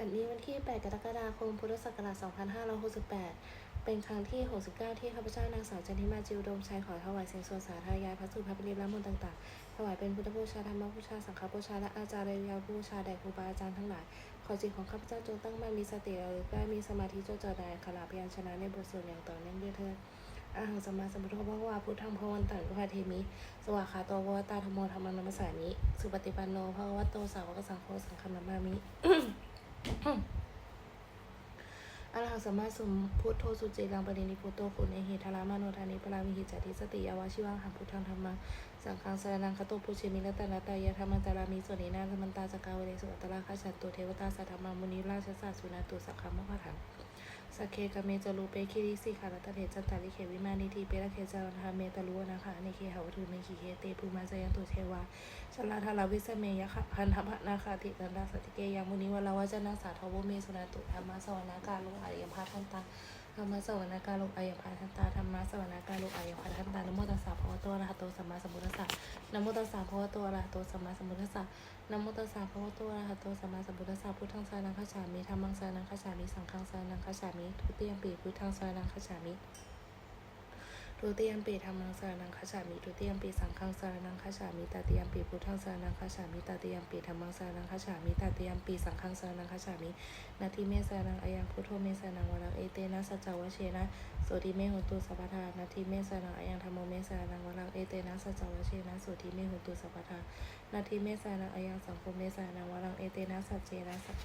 บัดนี้วันที่ 8 กรกฎาคม พุทธศักราช 2568 เป็นครั้งที่ 69 ที่ข้าพเจ้านางสาวจันทิมาจิวดมชัยขอถวายเสียงสวดสาธยายพระสุภาพริตและมนต์ต่างๆ ถวายเป็นพุทธบูชาธรรมบูชา สังฆบูชา และอาจารย์ยาบูชาแด่ครูบาอาจารย์ทั้งหลาย ขอจิตของข้าพเจ้าจงตั้งมั่นมีสติระลึกได้มีสมาธิจดจ่อในขระพยัญชนะในบทสวดอย่างต่อเนื่องด้วยเถิดอาหังสมมาสมุทโธพระวาพุทธังพวันตังกุภาเทมิ สวากขาโตวตาธมโมธรรมนัมสสามิ สุปฏิปันโนภะคะวะโตสาวกสังโฆสังฆนามามิ อะรหังสัมมาสมพุทโธสุจิรังปรินิพุโตคุณเหตุธารามาโนทานิปรามิหิจติสติยาวาชิวังหังพุทธังธรรมังสังฆังสรนังคโตปุชิมิละตนะตายะธรรมันตารามิสวนินาธรรมันตาสกาวเรสุอัตตราคาชันตุเทวตาสัทธรรมามุนิราชสัสสุนาตุสักขามุขะถัง สักเคกะเมจรูเปคิริสิขารัตเถจันตาลิเขวิมานิทีเประเคจารันทาเมตาลุวนะคะในเคหาวทุเมขีเคเตภูมาจยันตุเทวาชลาทาราวิสเมยะคะพันธพนาคาติตันดาสติเกยังมุนิวลาวจนาสาทวเมสุนาตุธรรมาสวนาการลุอายภาทันตา ธรรมะสวนาการลงอายภาทันตาธรรมะสวนาการลงอายภาทันตานโมตัสสะภะวะโตอะระหะโตสัมมาสัมพุทธัสสะนโมตัสสะภะวะโตอะระหะโตสัมมาสัมพุทธัสสะนโมตัสสะภะวะโตอะระหะโตสัมมาสัมพุทธัสสะพุทธังสรณังคัจฉามิธรรมังสรณังคัจฉามิสังฆังสรณังคัจฉามิทุติยมปีพุทธังสรณังคัจฉามิ ทุติยมปีธรรมังสารนังคัจฉามิทุติยมปีสังฆังสารนังคัจฉามิตติยมปีพุทธังสรนังคัจฉามิตติยมปีธรรมังสารนังคัจฉามิตติยมปีสังฆังสารนังคัจฉามินาทีเมสรนังอายังพุทโธเมสรนังวรังเอเตนะสัจจวเชนะโสติเมหุตุสัพพทานาทีเมสรนังอายังธรรมโมเมสรนังวรังเอเตนะสัจจวเชนะโสติเมหุตุสัพพทานาทีเมสรนังอายังสังคมเมสรนังวรังเอเตนะสัจเจนะสัจ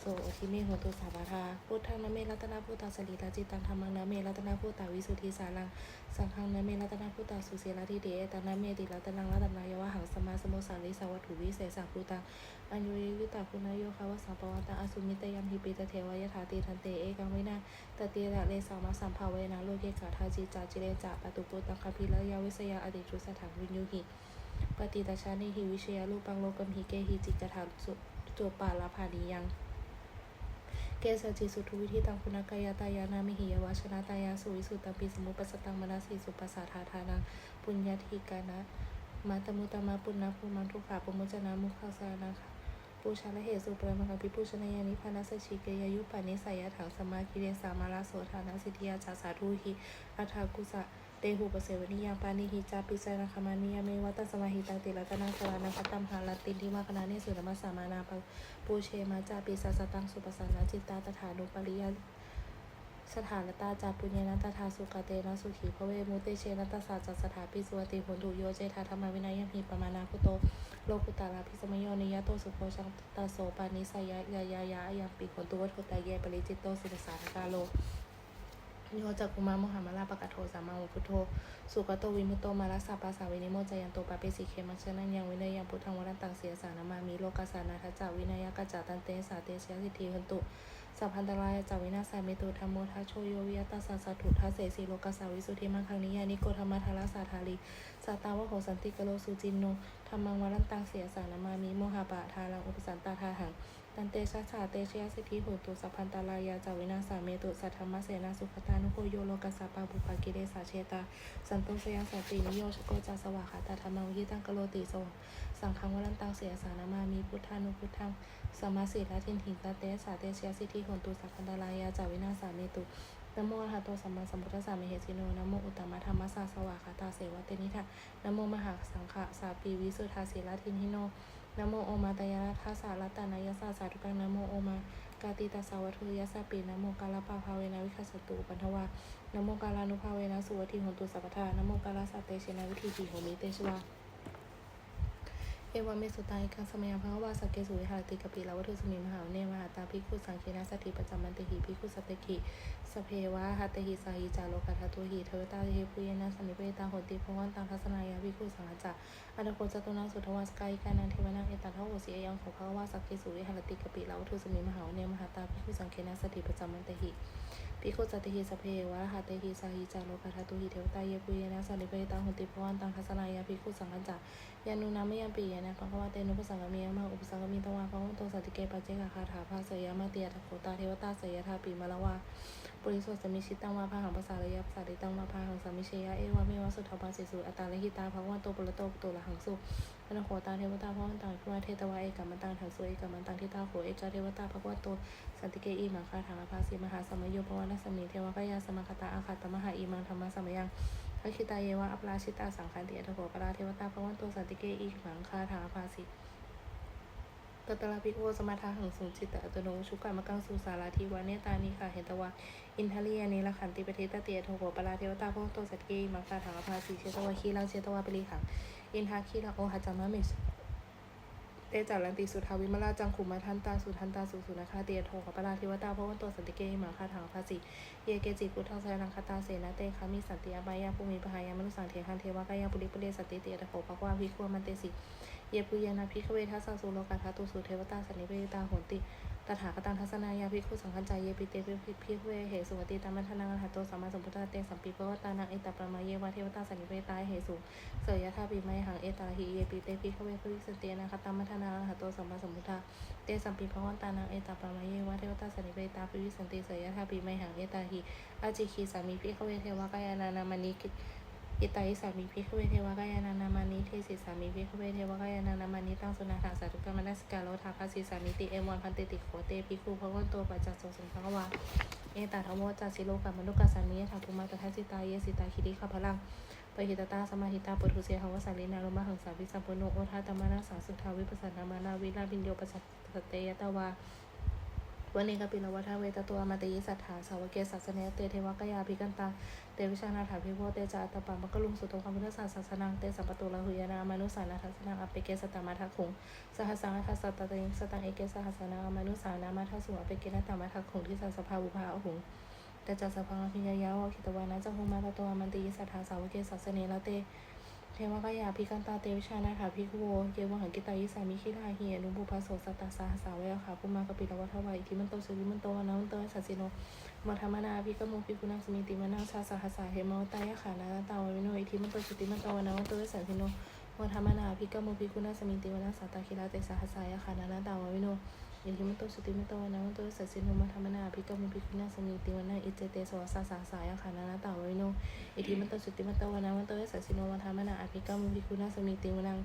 โสทิเมโหตุสาบาทาพุทธังนะเมรัตนาพุทธาสลิตาจิตังธรรมังนะเมรัตนาพุทธาวิสุทธิสารังสังฆังนเมรัตนาพุทธาสุเสลาธิเดตานะเมติรัตนังรัตนายะวะหังสมาสมุสาริสวัตถุวิเศษสัพุตังอัญยุริวิตาคุณโยคาวสังปวัตตังอสุมิตยัมหิปิตเทวายถาติทันเตเอกังวินาตติระเลสามาสัมภาเวนะโลเกกาทาจิจาจิเลจาปตุปุตังคพิระยาวิสยาอดิจุสถังวินยุหิปฏิตาชานิหิวิชยาลูปังโลกมหิเกหิจิกถาสุจวปาลาภานิยัง เกสจิสุทุวิธิตังคุณกายตายานามิหิยวชนะตายาสุวิสุตังปิสมุปสตังมนาสีสุปัสสาธาทานังปุญญาธิกานะมาตมุตมาปุณณภูมังทุกขาปมุจจนามุขาสานาคะปูชาละเหตุสุปรมังคิปูชนายานิพานัสชิเกยายุปานิสายถังสมาคิเรสามาลาโสธานสิทธิยาจาสาธุหิอัฏฐากุสะ เตหูปเสวนิยังปานิหิจาปิสานาคามานิยาเมวัตสมาหิตังติรัตนังสวานังคัตตัมหาลตินทิมาคณาเนสุรมัสสามานาปปูเชมาจาปิสัสตังสุปสานาจิตตาตถานุปริยสถานตาจาปุญญานัตถาสุกเตนะสุขีพระเวมุเตเชนัตสาจัสถาปิสุวติผลถุโยเจธาธรรมวินัยยมหิปมานาคุโตโลกุตาลาภิสมโยนิยโตสุโพชังตาโสปานิสยายายายายังปิผลตุวัตถุตายเยปริจิตโตสิรสานกาโล โยจักกุมารโมหามาลาปะกะโทสัมมาวุพุทโธ สุกโตวิมุตโตมารัสสะปาสาวินิโมจยันโตปาเปสิเคมัชนังยังวินัยยังพุทธังวรันตังเสียสานามามีโลกาสานาทัจจาวินัยกัจจาตันเตสาเตชยสิทธิหันตุสัพพันตรายจาวินาสามิตุธรรมโมทัชโชโยวิยตัสสะสถุทัสเสสีโลกัสาวิสุทธิมังคังนิยานิโกธรรมทาราสาธาลีสัตตาวะโหสันติกโลสุจินโนธรรมังวรันตังเสียสานามามีโมหะปะทารังอุปสันตาทาหัง ตันเตชะชาเตชยสิทธิโหตุสัพพันตารายาจาวินาสาเมตุสัทธรรมเสนาสุขตานุโคโยโลกัสสะปาบุปากิเลสาเชตา สันตุสยังสันตินิโยชโกจาสวาขาตาธรรมังยิตังกโลติโสสังฆังวรันตังเสียสานามามีพุทธานุพุทธังสมมาสีลาทินหินตาเตสาเตชยสิทธิโหตุสัพพันตารายาจาวินาสาเมตุนโมอะระหะโตสัมมาสัมพุทธัสสะเมเหสิโนนโมอุตตมะธรรมสสะสวาขาตาเสวะเตนิทะนโมมหาสังฆะสาปีวิสุทธาสีลาทินหิโน นโมโอมาตยาทัสสารัตตานายสสาสาธุกังนโมโอมากาติตาสาวัตถุยสสปีนโมกาลปะภาเวนะวิคัสตุปันทวานโมกาลานุภาเวนะสุวทิหนตุสัพพทานโมกาลาสัตเตเชนะวิธีจีโหมิเตชวา เอวาเมสุตายกังสมัยพังวาสกเกสุวิหารติกปิลาวัตถุสมิมหาเนมหาตาภิกขุสังเคนะสติปัจจมันติหิภิกขุสตติกิสเพวะหัตติหิสาหิจาโลกัตตุหิเทวตาเฮปุเยนะสมิเปตาโหติภวันตังทัสนายาภิกขุสังจจะอัตโกจตุนังสุทวาสกายกานันเทวนังเอตัทโหสียังของพระวาสักกิสุวิหารติกปิลาวัตถุสมิมหาเนมหาตาภิกขุสังเคนะสติปัจจมันติหิ ภิกขุสติหิสเพวะหัตติหิสาหิจาโลกัตตุหิเทวตาเยปุเยนะสมิเปตังหุติพวันตังทัสนายาภิกขุสังกัจจะยานุนามยัมปียนะภคะวะเตนุปสังกมียมาอุปสังกมีตวาภะคะวะโตสัตติเกปัจเจกะคาถาภาเสยามาเตียตะโคตาเทวตาเสยทาปีมะละวา บริสุทธิ์สมิชิตังวาพาหังภาษาระยะภาษาดิตังวาพาหังสามิเชยะเอวะเมวะสุทธาภาสิสุอัตตาเลหิตาภาวะโตปุระโตปุโตละหังสุพระโคตาเทวตาพระวันตังพิวาเทตวะเอกามันตังถังสุเอกามันตังทิตาโขเอกาเทวตาภควะโตสันติเกอีมังคาถังอภาสีมหาสมัยโยภวนัสสมิเทวะกายาสมังคตาอาคาตมหาอีมังธรรมสมัยยังพระคิตาเยวะอัปราชิตาสังขันติอัตโขปราเทวตาภวันโตสันติเกอีมังคาถังอภาสี ตตระภิกสมาทาหังสุจิตตอัตโนชุกกามกังสุสาราธิวาเนตานิค่ะเหตวะอินทลียนิละขันติปเทตเตียโทโกปราเทวตาพวกโตสัตเกมังคาถังอภาสีเชตวะคีลังเชตวะปริขังอินทาคีลังโอหัจามะเมสเตจารันติสุทาวิมลาจังคุมาทันตาสุทันตาสุสุนาคาเตียโทกปราเทวตาพระวกโตสันตเกมังคาถังอภาสีเยเกจิกุทังไสรังคตาเสนาเตคามิสันติอบายาภูมิปหายามนุสังเทหันเทวากายาปุริปุเรสันติเตียตโขภควาภิกขุมันเตสิ เยปุยานาภิกขเวทัสสุโลกาทัตุสุเทวตาสันนิเวตาโหติตถาคตังทัศนายาภิกขุสังคัญใจเยปิเตปิภิภิกขเวเหสุวติตามัทนาหัตโตสัมมาสัมพุทธเตสัมปิภวตานังเอตปรมาเยวะเทวตาสันนิเวตาเหสุเสยยะธาปิไมหังเอตาหิเยปิเตภิกขเวภิสเตนะคตัมมัทนาหัตโตสัมมาสัมพุทธเตสัมปิภวตานังเอตปรมาเยวะเทวตาสันนิเวตาภิวิสันติเสยยะธาปิไมหังเอตาหิอาจิคีสามีภิกขเวเทวกายานานามานิกิ อิตายิสามีพิฆเวเทวกายานานามานิเทศิสามีพิฆเวเทวกายานานามานิตั้งสุนาถาสาธุกรรมนัสการโลทาภาสีสามิติเอมวันพันติติโขเตพิคูพระวันโตปัจจักสงสังฆวาเอตาธโมจัสิโลกามนุกัสสามียถาภูมาตทัสสิตาเยสิตาคิริขพลังปหิตตาสมาหิตาปุถุเสหวสันลินารุมาหังสาวิสัมปุโนโอทาตมานาสาสุทาวิปัสสนามานาวิลาบินโยปัสสตเตยตาวา วันนี้กปิลวัฏเวตตัวมาตยิสัทธาสาวเกสัสเนเตเทวกยาภิกันตา เตวิชานาถาภิโพเตจาตปามกลุงสุตงคำพุทธศาสสนังเตสัมปตุลาหุยนามานุสานาทัสนังอเปเกสตามาทัคุงสหัสังทัสตตยิงสตังเอเกสหัสนามานุสานามาทัสุอเปเกนตามาทัคุงที่สัสภาบุภาอหุงแต่จัสพังอภิญญาวคิตวานะจัหุมาตตัวมันติยิสัทธาสาวเกสัสเนละเต เทวกายาภิกันตาเตวิชานาถาภิกขุโวเยวหังกิตายิสามิคิราเหียนุบุพาโสสัตตาสาสาเวค่ะภูมากปิลวัฏวายอิทิมันโตสุวิมันโตวนาวันโตสัสสิโนมาธรรมนาภิกโมภิกุณังสมิติมานังชาสาหสาเหมวตายะขานาตาววิโนอิทิมันโตสุติมันโตวนาวันโตสัสสิโนมาธรรมนาภิกโมภิกุณังสมิติมานังสัตตาคิราเตสาหสายะขานาตาววิโน อิทิมันโตสุติมันโตวนาวันโตสัสสิโนมาธรรมนาภิกโมภิกุณังสมิติมานังอิเจเตสวสาสาสายขานานาตาววิโนอิทิมันตสุติมันตวนามันตเวสัสสิโนวันธรรมนาอภิกรรมวิคุณาสมิติวนัง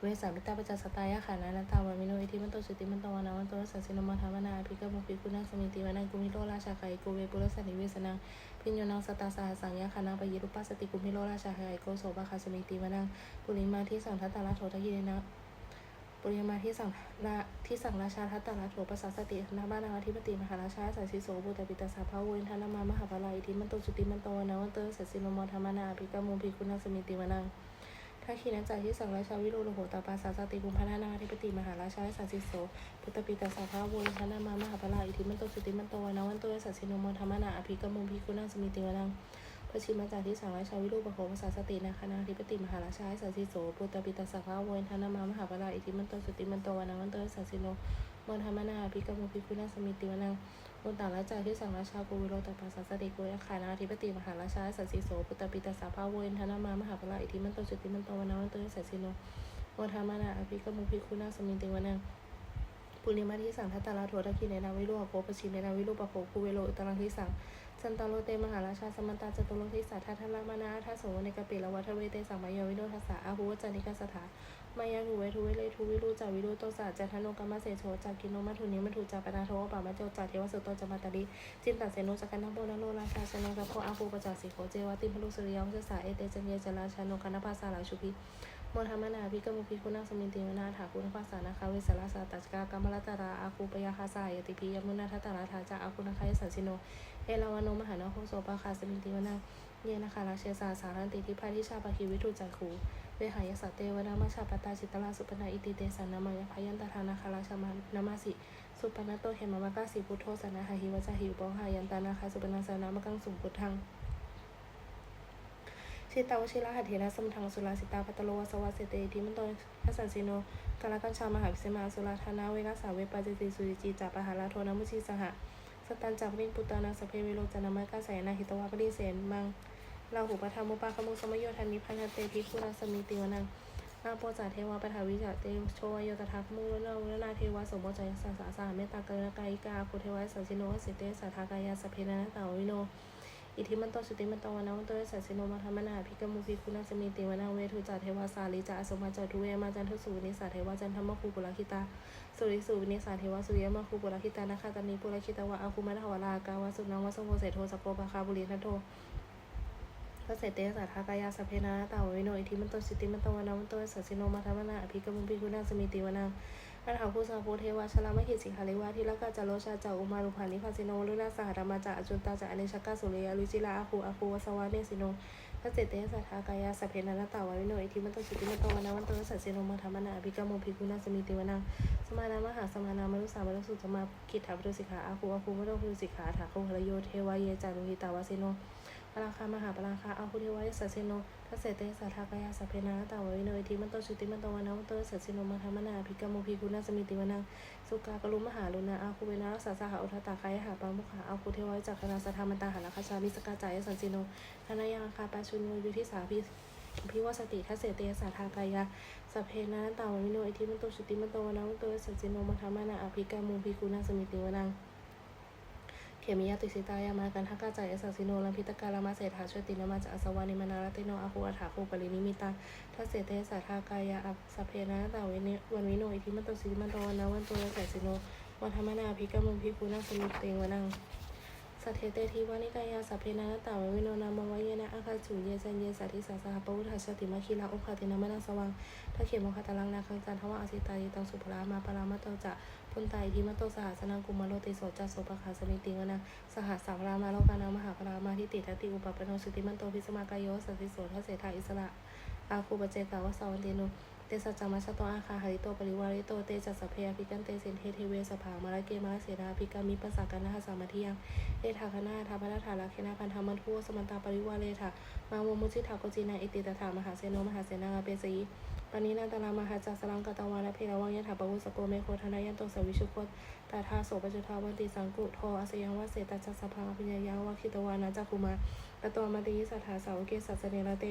เวสามิตาปจจสตายะขานานาตาวามิโนอิทิมันตสุติมันตวนามันตเวสัสสินวันธรรมนาอภิกรรมวิคุณาสมิติวนังกุมิโลราชาไคโกเวปุรสันิเวสนังพิญโยนังสตาสหสังยะขานังปยิรุปัสสติกุมิโลราชาไคโกโสภาคาสมิติวนังปุริมาที่สังทัตตาลโททะยิเนนะ ปุริมาที่สั่งราที่สั่งราชาทัตตาราโถปสสสตินาบ้านาธิปติมหาราชาสัสสิโสบุตรปิตาสาภาวินทานามามหาภลาอิทิมันโตสุติมันโตวนาวันเตอสัสสิโนมธรรมนาภิกามุภิคุณังสมิติวนังถ้าขีนันจาที่สั่งราชาวิโรโลโหตาปาสาสติกุมพานานาธิปติมหาราชาสัสสิโสพุตปิตาสาภาวินทานามามหาภลาอิทิมันโตสุติมันโตวนาวันเตอสัสสิโนมธรรมนาภิกามุภิคุณังสมิติวนัง พระชิมาจารย์ที่สังราชาวิรูปโขภาษาสตินาคณาธิปติมหาราชาสัสสิโสปุตตปิตาสัพพะเวนทานามามหาปราอิทิมันโตสุติมันโตวานาวันโตสัสสิโนมนธรรมนาภิกรรมภิกุณาสมิติวนังมุตตาราชาที่สังราชาโกวิโรตปัสสสติโกยอาคานาธิปติมหาราชาสัสสิโสปุตตปิตาสัพพะเวนทานามามหาปราอิทิมันโตสุติมันโตวานาวันโตสัสสิโนมนธรรมนาภิกรรมภิกุณาสมิติวนังปุริมาที่สังทัตตาราโททักขิเนนาวิโรหโคปชิเนนาวิโรปโคคูเวโรอุตรังที่สัง สันตาโลเตมหาราชาสมันตาจตุโลทิสาทัทละมานาทัสโสในกปิละวัฏเวเตสังมายวิโนทัสสะอาหูวจานิกาสถามายาทูเวทูเวเลทูวิรูจาวิรูโตสาจันทโนกรรมเสโชจากินโนมัทุนิมัทุจาปนาโทปามาโจจาเทวสุตโตจามาตาลิจินตัสเสโนจักันนโบนาโลราชาชนกะโพอาภูปจาสิโขเจวติพลุสุริยองเจสาเอเตจันเยจราชาโนคณภาษาลาชุพิโมธรรมนาภิกมุภิคุณังสมิติวนาถาคุณภาษานาคาเวสารสาตัจกากรรมรัตราอาคูปยาคาสายติพิยมุนาทัตาราธาจาอาคุณคายสันสิโน เอลาวโนมหานาโคโสปาคาสมิติวนาเยนะคะราเชสาสารันติทิพาทิชาปะคิวิทุจักขูเวหายสัตเตวนามาชาปตาจิตตลาสุปนาอิติเตสันนามายพยันตทานาคาราชมานามาสิสุปนาโตเขมามากาสิพุทโธสนาหาหิวจาหิวปองหายันตานาคาสุปนาสนามกังสุงพุทธังชิตาวชิระหัตเถนะสมทังสุราสิตาพัตโลวสวัสเตทิมันโตทัสสันสิโนกาลกัญชามหาวิเศมาสุราธานาเวกัสสาเวปาจิติสุริจีจาปหาราโทนามุชีสหะ สตันจักวินปุตตานังสเพเวโรจานามะกาสายนาหิตวะปริเสนมังราหูปธรรมุปาคมุสมโยธานิพันธเตพิคุราสมีติวนังนาโปจาเทวาปทาวิจาเตโชวโยตทักมุนาวนาเทวาสมโภจยสัสาสาเมตตากรณกายิกาคุเทวาสัจจิโนสิเตสัทธากายาสเพนะตาวิโน อิทิมันโตสุติมันโตวนาวันโตสัสสิโนมาธรรมนาภิกมุภิคุณาสมิติวนาเวทุจาเทวาสาลิจาอสมาจาทุเวมาจันทุสุวินิสาเทวาจันธรรมคูปุรคิตาสุริสุวินิสาเทวาสุยมาคูปุรคิตานาคาตานีปุรคิตาวะอาคุมาทวรากาวาสุนังวะสมโภเสโทสโปปะคาบุริทันโทพระเสตเตสัทธากายาสพเพนาตาววิโนอิทิมันโตสิติมันโตวนามันโตสัสสิโนมาธรรมนาอภิกมุภิคุณาสมิติวนา อัฏฐาภูสาโพเทวาชลามหิตสิขาเลวาทิลกาจาโรชาจาอุมารุภานิพัสิโนลุนาสหธรรมาจาอจุนตาจาอเนชกาสุริยาลุจิลาอาคูอาคูวสวาเนสิโนพระเสตเตสัทธากายาสพเพนาตาววิโนอิทิมันตสิติมันโตวนามันโตสัสสิโนมาธรรมนาอภิกมุภิคุณาสมิติวนาสมานามหาสมานามรุสามรุสุจมากิจถาปรุสิกขาอาคูอาคูมโนปรุสิกขาถาโคหรโยเทวาเยจารุหิตาวาสิโน ปราคามหาปราคาอาคุเทวายสัสสิโนทัสเสเตสัทากายาสพเพนาตาววิโนอิทิมันโตสุติมันโตวนาวันโตสัสสิโนมาธรรมนาภิกรมุภิกุณาสมิติวนังสุกากรุมหาลุนาอาคุเวนารักษาอุทตาคายหาปามุขาอาคุเทวายจักขณาสธามันตาหาราคาชามิสกาจายสันสิโนคณะยังคาปาชุนโนยุทิสาพิพิวสติทัสเสเตสัทากายาสพเพนาตาววิโนอิทิมันโตสุติมันโตวนาวันโตสัสสิโนมาธรรมนาอภิกรรมุภิกุณาสมิติวนัง ขมิยาติสิตายามากันทักกาจายสัสสิโนลัมพิตกาลามาเศรษฐาชวตินมาจะอสวานิมานารติโนอาคูอัฏฐาคูปรินิมิตาทัเสเตสัทธากายาอัสเพนะตาวินิวันวิโนอิทิมันตสิมันโตวันนาวันตัวเสสิโนวันธรรมนาภิกรมุภิกุนาสมิเตงวนัง สัทเทเตทีวานิกายาสัพเพนะตาววิโนนามวายนะอาคาสุเยสัญเยสัทิสาสหปวุฒาชติมาคีลาอุคาตินามนังสวังทัเขมคตลังนาคังจันทวะอสิตายิตังสุภรามาปรามาโตจะพุนไตทิมโตสหัสนังกุมารโลติโสจัสโสปคาสมิติวนะสหัสสามรามาโลกานังมหาปรามาทิติทัตติอุปปโนสุติมันโตพิสมากายโยสัสสิโสทัสเสธาอิสระอาคูปเจกาวสาวันเตโน เตสัจจามัชโตอาคาหาริโตปริวาริโตเตจัสสพเพยพิกันเตเซนเทเทเวสภามาลเกมาเสนาพิกามิปัสสากันนะหสามาทิยังเอทาคณาทาพนาถาลาเคนาพันธามันทุสมันตาปริวาเลถามาโมมุชิทาโกจินาอิติตถามหาเสโนมหาเสนางาเปสีปานินาตารามหาจัสลังกตวาลเพลวังยะถาปวุสโกเมโคธนายันโตสวิชุโคตตาทาโสปจุทาวันติสังกุโทอาสยังวะเสตจัสสะพังพิญญาวะคิตวานาจักุมา ตตวมาติยสัทธาสาวเกสัสเนรเต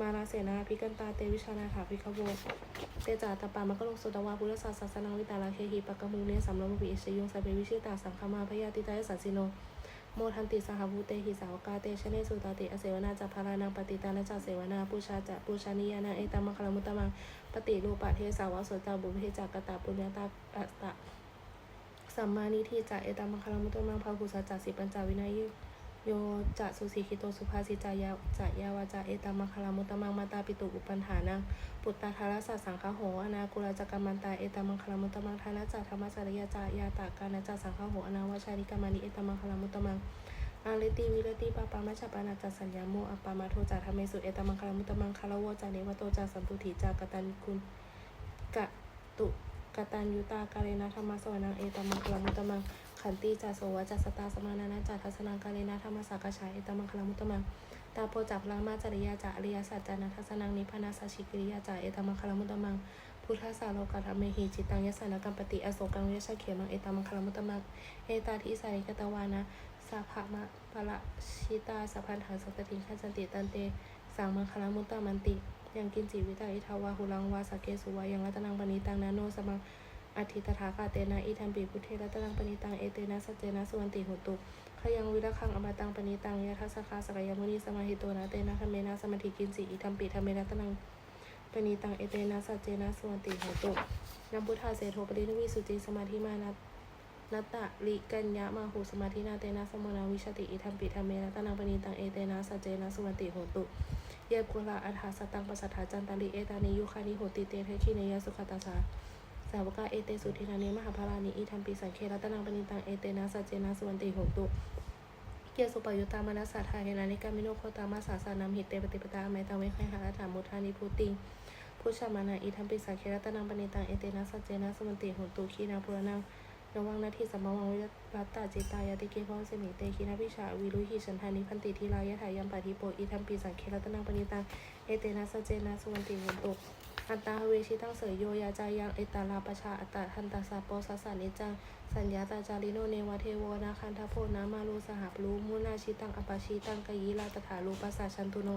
มาลาเสนาพิกันตาเตวิชานาถาพิคโวเตจาตปามะกะลงสุตวาพุทธศาสสนังวิตาลาเคหิปะกมุเนสัมลมวิเอชยุงสัพเพวิชิตาสังฆมาพยาติตายสัสสิโนโมทันติสหภูเตหิสาวกาเตชเนสุตาติอเสวนาจัพารานังปฏิตานะจัเสวนาปูชาจะปูชานิยานาเอตมมังคลมุตตมังปฏิรูปะเทสาวะโสตาบุพเพจักกตาปุญญาตาอัตตะสัมมานิทิจะเอตมมังคลมุตตมังภาคุสัจจะสิปัญจวินัย โยจะสุสีคิโตสุภาสิจายาจะยาวาจะเอตัมมังคลมุตมังมาตาปิตุอุปันฐานังปุตตาธารสัสสังฆโหอนากุลจักรรมันตาเอตมังคลามุตมังทานะจัธรรมจริยาจายาตากานะจัสังฆโหอนาวาชานิกามานิเอตมังคลามุตมังอาเลติวิรติปาปามัชปานาจัสัญญาโมอัปามาโทจาธรรมเมสุเอตมังคลามุตมังคารวจาเนวโตจาสันตุถิจากตันคุณกะตุกตันยุตากาเลนะธรรมสวนังเอตมังคลามุตมัง ขันติจาโสวะจัสสตาสมานานะจาทัสนังกาเลนะธรรมสักกชาเอตมังคลามุตตมังตาโพจักพลังมาจริยาจาริยสัจจานัทสนังนิพพานาสัชิกิริยาจาเอตมังคลามุตตมังพุทธสาโลกัตเมหิจิตังยสานกัมปติอโศกังเวชเขมังเอตมังคลามุตตมังเอตาทิสาริกตวานะสาภะมะปะละชิตาสัพพันถังสัตติขันสันติตันเตสังมังคลามุตตมันติ ยังกินจิวิตาอิทาวาหุลังวาสเกสุวายังรัตนังปณิตังนาโนสมัง อธิตถาคาเตนะอิทัมปีพุทเทรัตนังปณิตัง เอเตนะสัจเจนะสุวันติโหตุขยังวิรคังอมตังปณิตังยะทัสคาสกยมุนีสมาหิโตนะเตนะธรรมเมนะสมาธิกินสิอิทัมปิธรรมเมนะตนังปณิตัง เอเตนะสัจเจนะสุวันติโหตุนัมพุทธาเสโทปรินวิสุจิสมาธิมานัตนัตตะลิกัญญะมาหุสมาธินาเตนะสมุนาวิชติอิทัมปิธรรมเมนะตนังปณิตังเอเตนะสัจเจนะสุวันติโหตุเยกุลาอัฏฐาสตังปัสสัทธาจันตาลิเอตานิยุคานิโหติเตเทชิเนยสุขตาสา สาวกาเอเตสุทินานิมหาภารานิอิทัมปิสังเครัตนังปณิตังเอเตนะสัจเจนะสวันติโหตุเกียสุปยุตามนัสสัทธาเฮนานิกามิโนโคตามาสาสานัมหิตเตปฏิปตาไมตังเวคหาถามุทานิพุติงพุชามานาอิทัมปิสังเครัตนังปณิตังเอเตนะสัจเจนะสวันติโหตุขีนาปุรนังนวังนาทีสัมมังวิรัตตาจิตายาติเกพองเสมิเตคินาพิชาวิรุหิชันทานิพันติทีลายะถายัมปะทิโปอิทัมปิสังเครัตนังปณิตังเอเตนะสัจเจนะสวันติโหตุ อันตาเวชิตังเสยโยยาจายังเอตาลาปชาอัตตาทันตาสาโปสัสสานิจัง สัญญาตาจาริโนเนวะเทโวนาคันทโพนามาลูสหปลูมุนาชิตังอปาชิตังกยิลาตถาลูปัสสาชันตุโน